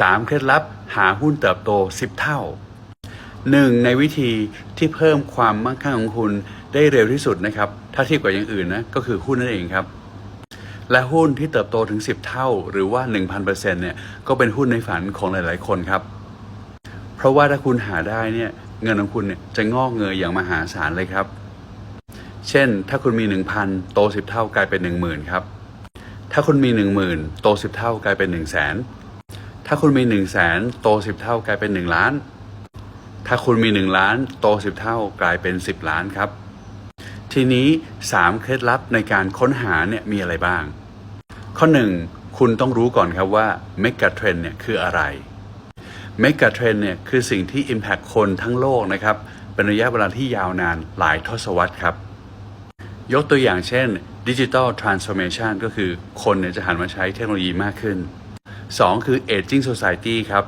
3. เคล็ดลับหาหุ้นเติบโต 10 เท่า 1. ในวิธีที่เพิ่มความมั่งคั่งของคุณได้เร็วที่สุดนะครับ ถ้าเทียบกับอย่างอื่นนะก็คือหุ้นนั่นเองครับ และหุ้นที่เติบโตถึง 10 เท่า หรือว่า 1,000%เนี่ยก็เป็นหุ้นในฝันของหลาย ๆ คนครับ เพราะว่าถ้าคุณหาได้เนี่ยเงินของคุณเนี่ยจะงอกเงยอย่างมหาศาลเลยครับ เช่น ถ้าคุณมี 1,000 โต 10 เท่ากลายเป็น 10,000 ครับ ถ้าคุณมี 10,000 โต 10 เท่ากลายเป็น 1 0 0 0 0แสน ถ้าคุณมี1 0 0 0 0แสนโต10เท่ากลายเป็น1ล้าน ถ้าคุณมี1ล้านโต10เท่ากลายเป็น10ล้านครับ ทีนี้3เคล็ดลับในการค้นหาเนี่ยมีอะไรบ้าง ข้อ1คุณต้องรู้ก่อนครับว่า Mega Trend เนี่ยคืออะไร Mega Trend เนี่ยคือสิ่งที่ Impact คนทั้งโลกนะครับ เป็นระยะเวลาที่ยาวนานหลายทศวรรษครับ ยกตัวอย่างเช่น Digital Transformation ก็คือคนเนี่ยจะหันมาใช้เทคโนโลยีมากขึ้น 2 คือ Aging Society ครับ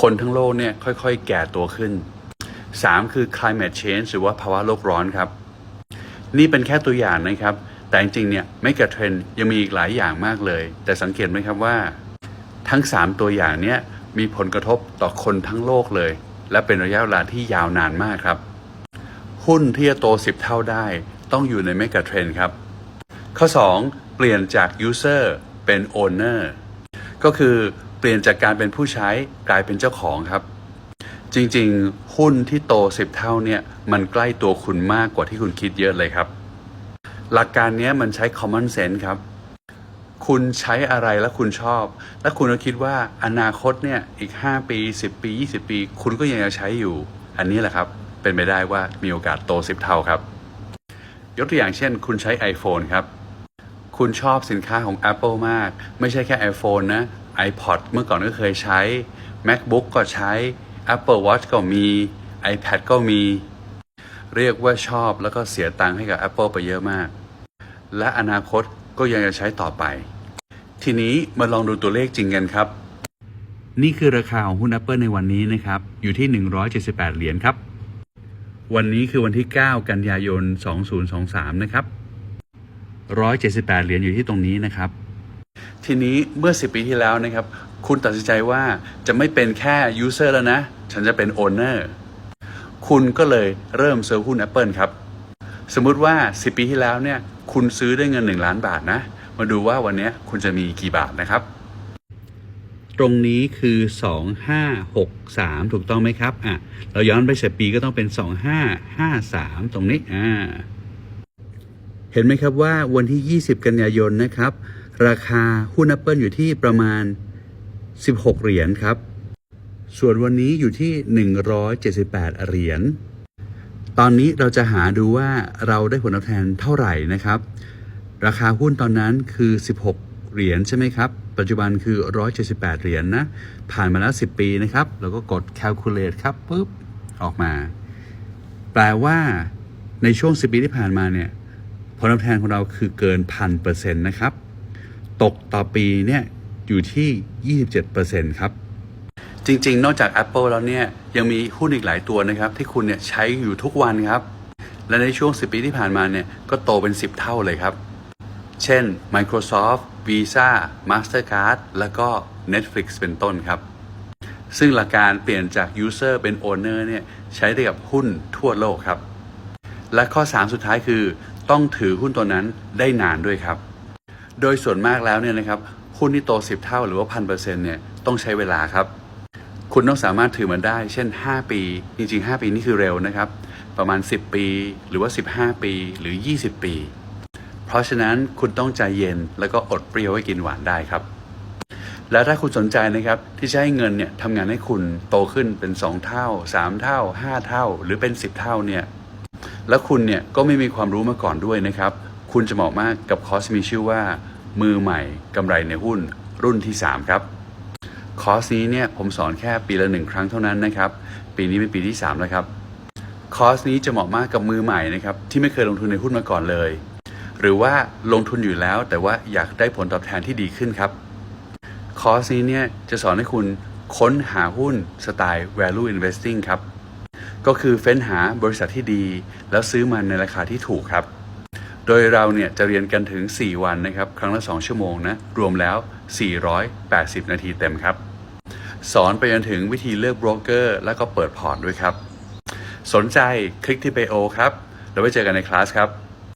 คนทั้งโลกเนี่ยค่อยๆ แก่ตัวขึ้น 3 คือ Climate Change หรือว่าภาวะโลกร้อนครับ นี่เป็นแค่ตัวอย่างนะครับ แต่จริงๆเนี่ยไม่กระเทรนยังมีอีกหลายอย่างมากเลย แต่สังเกตไหมครับว่า ทั้ง 3 ตัวอย่างเนี้ยมีผลกระทบต่อคนทั้งโลกเลย และเป็นระยะเวลาที่ยาวนานมากครับ หุ้นที่จะโต 10 เท่าได้ต้องอยู่ในเมกะเทรนครับ ข้อ 2 เปลี่ยนจาก User เป็น Owner ก็คือเปลี่ยนจากการเป็นผู้ใช้กลายเป็นเจ้าของครับ จริงๆ หุ้นที่โต 10 เท่าเนี่ยมันใกล้ตัวคุณมากกว่าที่คุณคิดเยอะเลยครับ หลักการนี้มันใช้ common sense ครับ คุณใช้อะไรแล้วคุณชอบ และคุณก็คิดว่าอนาคตเนี่ยอีก 5 ปี 10 ปี 20 ปี คุณก็ยังจะใช้อยู่ อันนี้แหละครับ เป็นไปได้ว่ามีโอกาสโต 10 เท่าครับ ยกตัวอย่างเช่น คุณใช้ iPhone ครับ คุณชอบสินค้าของ Apple มาก ไม่ใช่แค่ iPhone นะ iPod เมื่อก่อนก็เคยใช้ MacBook ก็ใช้ Apple Watch ก็มี iPad ก็มี เรียกว่าชอบแล้วก็เสียตังค์ให้กับ Apple ไปเยอะมาก และอนาคตก็ยังจะใช้ต่อไป ทีนี้มาลองดูตัวเลขจริงกันครับ นี่คือราคาของหุ้น Apple ในวันนี้นะครับ อยู่ที่ 178 เหรียญครับ วันนี้คือวันที่ 9 กันยายน 2023 นะครับ 178 เหรียญอยู่ที่ตรงนี้นะครับ ทีนี้เมื่อ 10 ปีที่แล้วนะครับ คุณตัดสินใจว่าจะไม่เป็นแค่ user แล้วนะ ฉันจะเป็น owner คุณก็เลยเริ่มซื้อหุ้น Apple ครับ สมมุติว่า 10 ปีที่แล้วเนี่ย คุณซื้อได้เงิน 1 ล้านบาทนะ มาดูว่าวันนี้คุณจะมีกี่บาทนะครับ ตรงนี้คือ 2563 ถูกต้องไหมครับ อะ เราย้อนไปสิปีก็ต้องเป็น 2553 ตรงนี้ อ่า เห็นไหมครับว่าวันที่ 20 กันยายนนะครับ ราคาหุ้น Apple อยู่ที่ประมาณ 16 เหรียญครับ ส่วนวันนี้อยู่ที่ 178 เหรียญ ตอนนี้เราจะหาดูว่าเราได้ผลตอบแทนเท่าไหร่นะครับ ราคาหุ้นตอนนั้นคือ 16 เหรียญใช่ไหมครับ ปัจจุบันคือ 178 เหรียญนนะผ่านมาแล้ว 10 ปีนะครับแล้วก็กด calculate ครับปุ๊บออกมา แปลว่าในช่วง 10 ปีที่ผ่านมาเนี่ย ผลตอบแทนของเราคือเกินพันเปอร์เซ็นต์นะครับ ตกต่อปีเนี่ยอยู่ที่ 27%ครับ จริงๆ นอกจาก Apple แล้วเนี่ยยังมีหุ้นอีกหลายตัวนะครับ ที่คุณเนี่ยใช้อยู่ทุกวันครับ และในช่วง 10 ปีที่ผ่านมาเนี่ยก็โตเป็น 10 เท่าเลยครับ เช่น Microsoft Visa Mastercard แล้วก็ Netflix เป็นต้นครับ ซึ่งหลักการเปลี่ยนจาก User เป็น Owner เนี่ยใช้ได้กับหุ้นทั่วโลกครับ และข้อ 3 สุดท้ายคือ ต้องถือหุ้นตัวนั้นได้นานด้วยครับ โดยส่วนมากแล้วเนี่ยนะครับหุ้นที่โต 10 เท่าหรือว่าพันเปอร์เซ็นต์เนี่ยต้องใช้เวลาครับ คุณต้องสามารถถือมันได้ เช่น 5 ปี จริง ๆ 5 ปีนี่คือเร็วนะครับ ประมาณ 10 ปี หรือว่า 15 ปี หรือ 20 ปี เพราะฉะนั้นคุณต้องใจเย็นแล้วก็อดเปรี้ยวให้กินหวานได้ครับ แล้วถ้าคุณสนใจนะครับที่จะให้เงินเนี่ยทำงานให้คุณโตขึ้นเป็น 2 เท่า 3 เท่า 5 เท่า หรือเป็น 10 เท่าเนี่ย แล้วคุณเนี่ยก็ไม่มีความรู้มาก่อนด้วยนะครับ คุณจะเหมาะมากกับคอร์สมีชื่อว่า มือใหม่กำไรในหุ้นรุ่นที่ 3 ครับ คอร์สนี้เนี่ยผมสอนแค่ปีละหนึ่งครั้งเท่านั้นนะครับ ปีนี้เป็นปีที่ 3 แล้วครับ คอร์สนี้จะเหมาะมากกับมือใหม่นะครับที่ไม่เคยลงทุนในหุ้นมาก่อนเลย หรือว่าลงทุนอยู่แล้วแต่ว่าอยากได้ผลตอบแทนที่ดีขึ้นครับ คอร์สนี้เนี่ยจะสอนให้คุณค้นหาหุ้นสไตล์ value investing ครับ ก็คือเฟ้นหาบริษัทที่ดี แล้วซื้อมันในราคาที่ถูกครับ โดยเราเนี่ยจะเรียนกันถึง 4 วันนะครับ ครั้งละ 2 ชั่วโมงนะ รวมแล้ว 480 นาทีเต็มครับ สอนไปจนถึงวิธีเลือกโบรกเกอร์ แล้วก็เปิดพอร์ตด้วยครับ สนใจคลิกที่ไปโอครับ แล้วไว้เจอกันในคลาสครับ